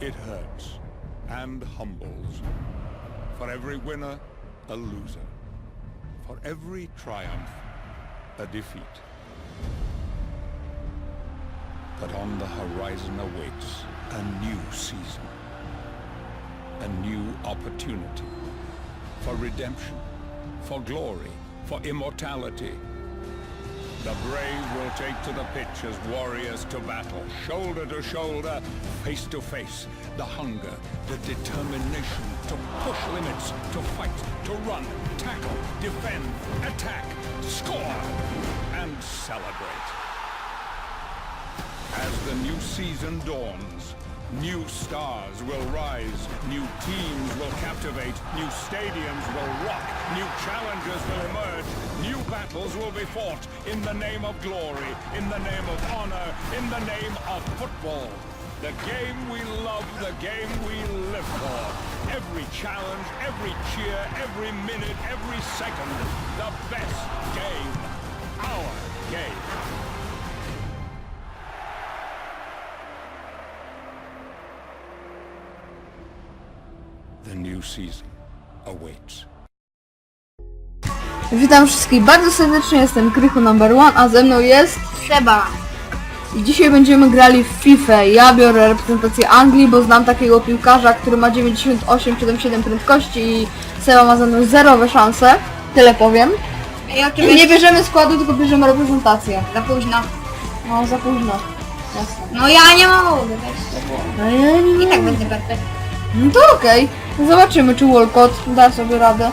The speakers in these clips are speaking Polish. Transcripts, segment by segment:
it hurts and humbles. For every winner, a loser. For every triumph, a defeat. But on the horizon awaits a new season. A new opportunity. For redemption. For glory. For immortality. The brave will take to the pitch as warriors to battle, shoulder to shoulder, face to face. The hunger, the determination to push limits, to fight, to run, tackle, defend, attack, score, and celebrate. As the new season dawns, new stars will rise, new teams will captivate, new stadiums will rock, new challenges will emerge, new battles will be fought in the name of glory, in the name of honor, in the name of football. The game we love, the game we live for. Every challenge, every cheer, every minute, every second. The best game. Our game. The new season awaits. Witam wszystkich bardzo serdecznie, jestem Krychu number one, a ze mną jest Seba. i dzisiaj będziemy grali w FIFA. Ja biorę reprezentację Anglii, bo znam takiego piłkarza, który ma 98-77 prędkości i Seba ma ze mną zerowe szanse. Tyle powiem. I nie bierzemy składu, tylko bierzemy reprezentację. za późno. No, za późno. Jasne. No ja nie mogę, weź to było. No, ja nie I tak będę perfekt. No to okej. Zobaczymy, czy Walcott da sobie radę.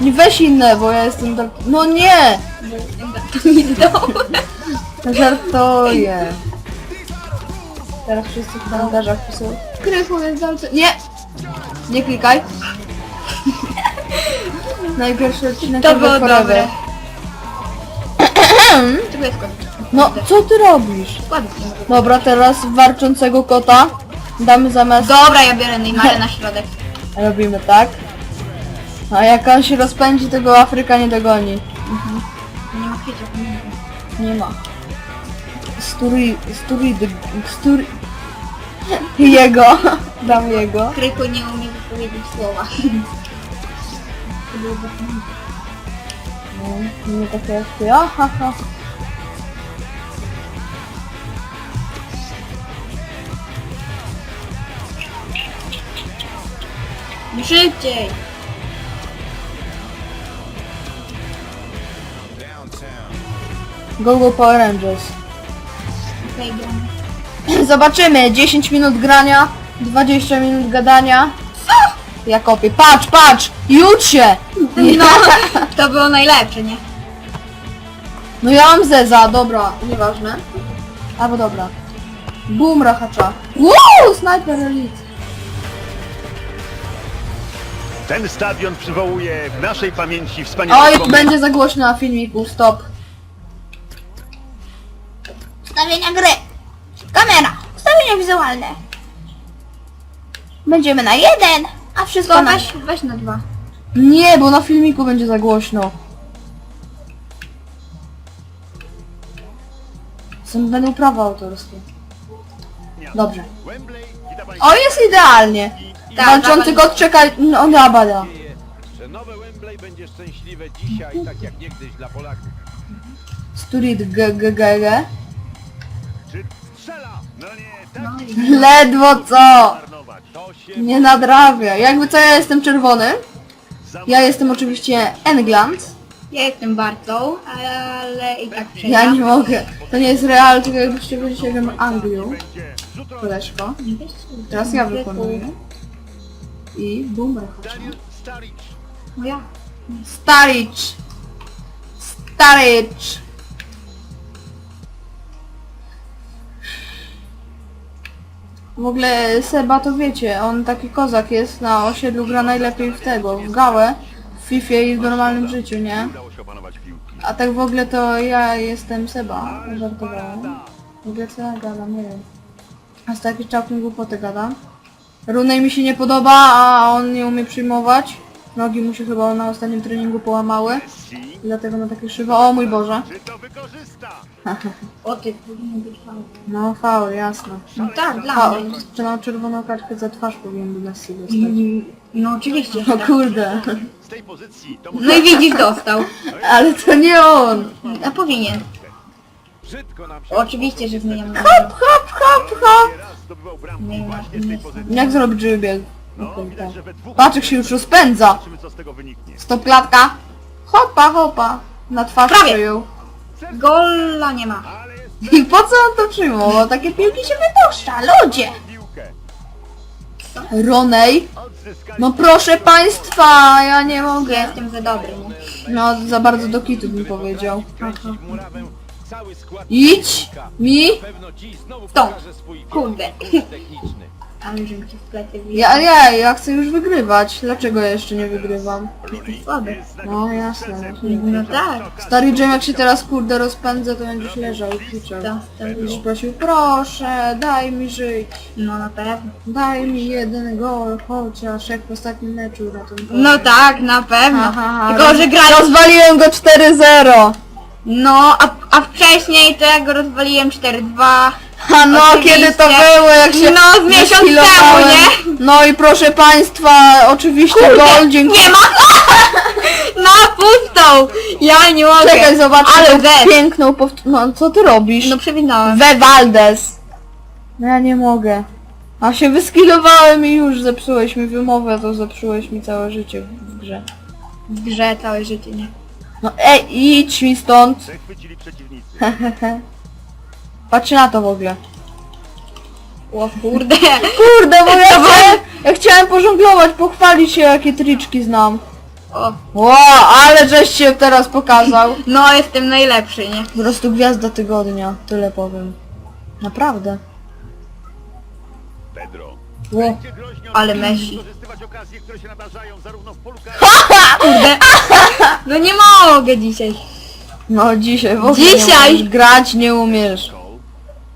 Nie weź inne, bo ja jestem tak... No nie! Żartuję. Teraz wszyscy w komentarzach pisują. Dalce... Nie! Nie klikaj. Najgorszy odcinek To ever było forever. dobre. No, co ty robisz? Składnik. Dobra, teraz warczącego kota damy zamiast... Dobra, ja biorę Neymara na środek. Robimy tak. A jak on się rozpędzi, tego Afryka nie dogoni. Nie ma kwieciów. Nie ma. Sturi... Sturi... Sturi... Jego. Dam jego. Kryku nie umie wypowiedzieć słowa. No, nie takie jak ty. Aha, ha. Szybciej. Go Go Power Rangers. Okej, gramy. Zobaczymy. 10 minut grania. 20 minut gadania. Ja kopię. Patrz, patrz! Judź się! No, to było najlepsze, nie? No ja mam Zeza, dobra, nieważne. Albo dobra. Boom, rachacza. Wow, Sniper Elite. Ten stadion przywołuje w naszej pamięci wspaniałe Oj, będzie za głośno na filmiku, stop. Ustawienia gry. Kamera. Ustawienia wizualne. Będziemy na jeden, a wszystko na... Weź, weź na dwa. Nie, bo na filmiku będzie za głośno. Są, będą prawa autorskie. Dobrze. Wembley, O, jest idealnie. Tak, Walczący kot czeka... No, no, bada. że nowe Wembley będzie szczęśliwe dzisiaj, tak jak niegdyś dla Polaków. Sturit g, g, g, g. Czy strzela? No nie, tak Ledwo co. marnować. To się Nie nadrabia. Jakby co, ja jestem czerwony. Ja jestem oczywiście England. Ja jestem Bartą, ale i tak Ja przegram. nie mogę. To nie jest real, tylko jakbyście byli się wiem Anglią. będzie rzut Koleżko. Teraz ja wykonuję. I boomer. Staric. No ja. Staricz. Staricz. W ogóle Seba to wiecie, on taki kozak jest, na osiedlu gra najlepiej w tego, w gałę, w FIFA i w normalnym życiu, nie? Udało się opanować piłki. A tak w ogóle to ja jestem Seba, żartowałem. W ogóle co ja gadam, nie wiem. A z takiej czapki głupoty gadam. Runej mi się nie podoba, a on nie umie przyjmować. Nogi mu się chyba na ostatnim treningu połamały. I dlatego ma takie szywa. O mój Boże. Czy to wykorzysta? O ty, powinien być faul. No faul, jasno. No tak, dla Faul. mnie. Czy mam czerwoną kartkę za twarz powinien by Messi dostać. Mm, No oczywiście, O tak. kurde. Z tej pozycji to No i widzisz, dostał. Ale to nie on. A powinien. Brzydko nam się Oczywiście, że zmieniam Hop, hop, hop, hop. raz zdobywał bramki Nie ma- właśnie z tej nie pozycji. Jak zrobić, żeby biegł? No, widać, że we dwóch Patrz jak się już rozpędza. zobaczymy co z tego wyniknie. Stop klatka. Hopa, hopa. Na twarz Prawie. przyjął. Gola nie ma. Ale jest I po co on to przyjmował? Takie piłki się wypuszcza, ludzie. piłkę. Ronej. Odzyskali No proszę państwa, ja nie mogę. Jestem za dobry, nie? No za bardzo do kitu bym powiedział. murawę. Idź mi. swój Kurde. Ale żebym cię w plecy Ja, ja, ja chcę już wygrywać. Dlaczego ja jeszcze nie wygrywam? Słaby. No jasne. No tak. Stary Jim jak się teraz kurde rozpędzę, to będziesz leżał i krzyczał. To, to Będziesz prosił, proszę, daj mi żyć. No na pewno. Daj mi jeden gol, chociaż jak w ostatnim meczu na tym No tak, na pewno. Aha, Tylko, że grali... Rozwaliłem go 4-0. No, a, a wcześniej to ja go rozwaliłem 4-2. A no, Oczywiście. kiedy to było, jak się No, z miesiąc temu, nie? No i proszę państwa, oczywiście Kurde, gol, dziękuję. Nie ma! Na pustą! Ja nie mogę. Czekaj, zobacz, Ale we. piękną powt- No, co ty robisz? No przewinąłem. We Valdes. No ja nie mogę. A się wyskilowałem i już zepsułeś mi wymowę, to zepsułeś mi całe życie w w grze. W grze całe życie, nie? No ej, idź mi stąd. Przechwycili przeciwnicy. Patrz na to w ogóle. O kurde. Kurde, bo ja chciałem, ja chciałem pożonglować, pochwalić się jakie triczki znam. O, Ło, ale żeś się teraz pokazał. no jestem najlepszy, nie? Po prostu gwiazda tygodnia, tyle powiem. Naprawdę. Pedro. Ło. Będzie groźnie Ale Messi. wykorzystywać okazje, które się nadarzają zarówno w polu karnym, Kurde. No nie mogę dzisiaj. No dzisiaj w ogóle Dzisiaj! nie umiesz grać, nie umiesz.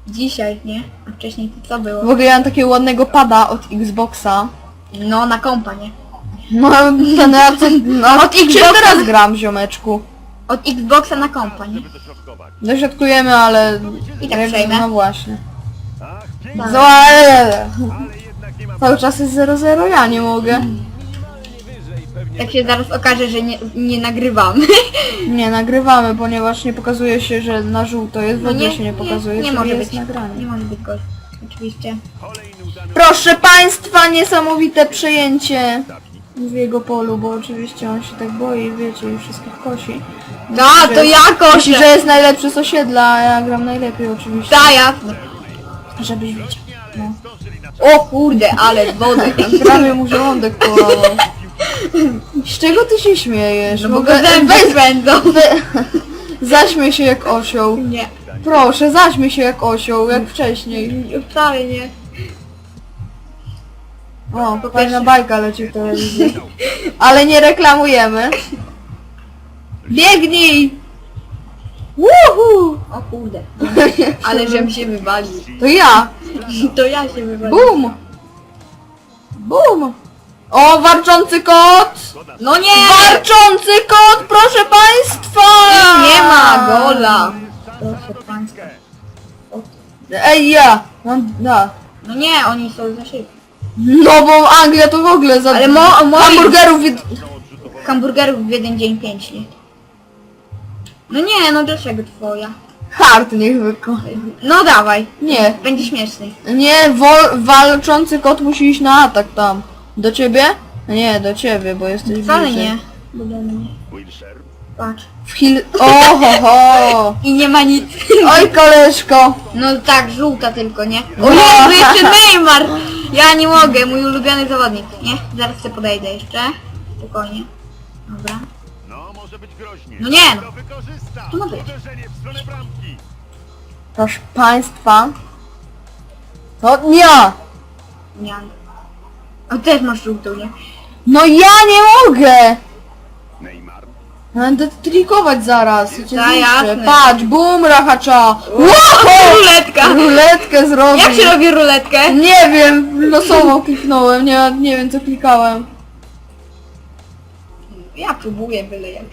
Dzisiaj, nie? A wcześniej to co W było? ogóle ja mam takiego ładnego pada od Xboxa. No, na kompa, nie? No ten ja co, no, Od Xboxa teraz gram, ziomeczku. Od Xboxa na kompa, nie? Dośrodkujemy, ale... I tak przejmę. No właśnie. Ach, pięknie, Tak. No, ale... ale jednak nie ma Cały czas jest 0-0, ja nie mogę. Jak się zaraz okaże, że nie, nie nagrywam. Nie, nagrywamy, ponieważ nie pokazuje się, że na żółto jest, w No ogóle nie, się nie pokazuje, nie, nie że może jest być. nagranie. Nie może być gość. Oczywiście. Proszę Państwa, niesamowite przejęcie w jego polu, bo oczywiście on się tak boi, wiecie, i wszystkich kosi. Da, to ja Myśli, koszę. że jest najlepszy z osiedla, a ja gram najlepiej oczywiście. Da, jasne. Żebyś wiedział. No. O kurde, ale z wody. Prawie mu żołądek połamał. Z czego ty się śmiejesz? No bo go ogóle- zęby we- Zaśmiej się jak osioł. Nie. Proszę, zaśmiej się jak osioł, jak wcześniej. Wcale nie. O, fajna bajka leci w telewizji. Ale nie reklamujemy. Biegnij! Woohoo! O kurde. Ale żem się wywalił. To ja! To ja się wywaliłem. Bum! Bum! O, warczący kot! No nie! Warczący kot, proszę państwa! Nie ma gola. Proszę państwa. Ej, ja! Mam, da. No nie, oni są za szybki. No bo Anglia to w ogóle za... Ale mo- moi- Hamburgerów... Hamburgerów w jeden dzień pięć, nie? No nie, no dlaczego twoja? Hard niech wykona. No dawaj. Nie. Będzie śmieszny. Nie, wol, walczący kot musi iść na atak tam. Do ciebie? Nie, do ciebie, bo jesteś Wcale bliżej. nie. Bo do mnie. Wilshere. Patrz. W hil... Oho, ho. I nie ma nic. Oj, koleżko. No tak, żółta tylko, nie? O Jezu, jeszcze Neymar! Ja nie mogę, mój ulubiony zawodnik, nie? Zaraz sobie podejdę jeszcze. Spokojnie. Dobra. No, może być groźnie. No nie. To wykorzysta. To ma być. Uderzenie w stronę bramki. Proszę państwa. To. Nie. A też masz żółtą, nie? No ja nie mogę. Neymar. Będę trikować zaraz. Ja cię Ta, zniszczę. jasne. Patrz, bum, rachacza. Wow! Ruletka! Ruletkę zrobił. Jak się robi ruletkę? Nie wiem, losowo kliknąłem, nie, nie wiem co klikałem. Ja próbuję byle jak.